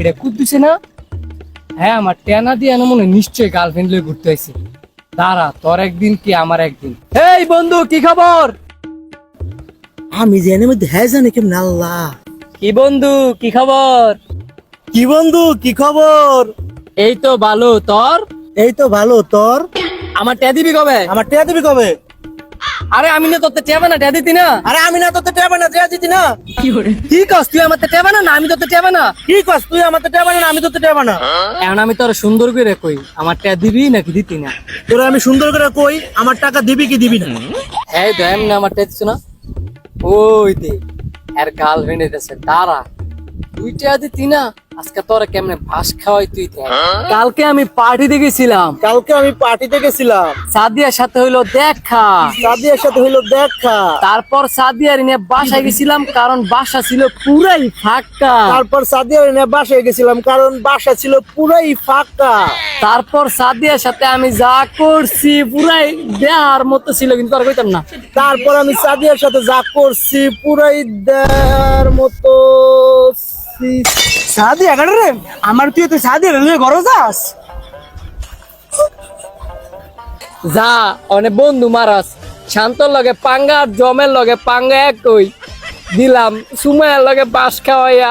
এটা কুদ্দুছে না? হ্যাঁ আমার টেনা দিয়ে মনে নিশ্চয়ই গার্লফ্রেন্ড লয়ে ঘুরতে আইছি। দাঁড়া তোর একদিন কি আমার একদিন? এই বন্ধু কি খবর? আমি জেনে মধ্যে হ্যাঁ জানি কেমন আল্লাহ। কি বন্ধু কি খবর? কি বন্ধু কি খবর? এই তো ভালো তোর? এই তো ভালো তোর? আমার ট্যা দিবি কবে? আমার টেয়া দিবি কবে? আরে আমি না তোর টেবে না ট্যা দিতি না। আরে আমি না না টেয়া দিতি না। কি কস তুই আমার টেবে না? না আমি তোর টেবে না। কি কস তুই আমার তো টেয়া না আমি তোতে টেয়া না? এখন আমি তোর সুন্দর করে কই আমার ট্যা দিবি নাকি দিতি না? তোরা আমি সুন্দর করে কই আমার টাকা দিবি কি দিবি না? এই তো এমনি আমার ট্যা না? ওই দে আর গার্লফ্রেন্ড এসেছে দাঁড়া। তুই ট্যা দিতি না? আজকে তোরা কেমনে ভাস খাওয়াই তুই দেখ। কালকে আমি পার্টিতে গেছিলাম। কালকে আমি পার্টিতে গেছিলাম। সাদিয়ার সাথে হইল দেখা। সাদিয়ার সাথে হইল দেখা। তারপর সাদিয়ার নিয়ে বাসায় গেছিলাম কারণ বাসা ছিল পুরাই ফাঁকা। তারপর সাদিয়ার এনে বাসায় গেছিলাম কারণ বাসা ছিল পুরাই ফাঁকা। তারপর সাদিয়ার সাথে আমি যা করছি পুরাই দেহার মতো ছিল কিন্তু আর কইতাম না। তারপর আমি সাদিয়ার সাথে যা করছি পুরাই দেয়ার মতো। সাদিয়া এগারো রে। আমার তুই তো সাদি রেলওয়ে ঘর যাস। যা, অনেক বন্ধু মারাস। শান্তর লগে পাঙ্গা জমের লগে পাঙ্গা একই। দিলাম সুমায়ের লগে বাস খাওয়াইয়া।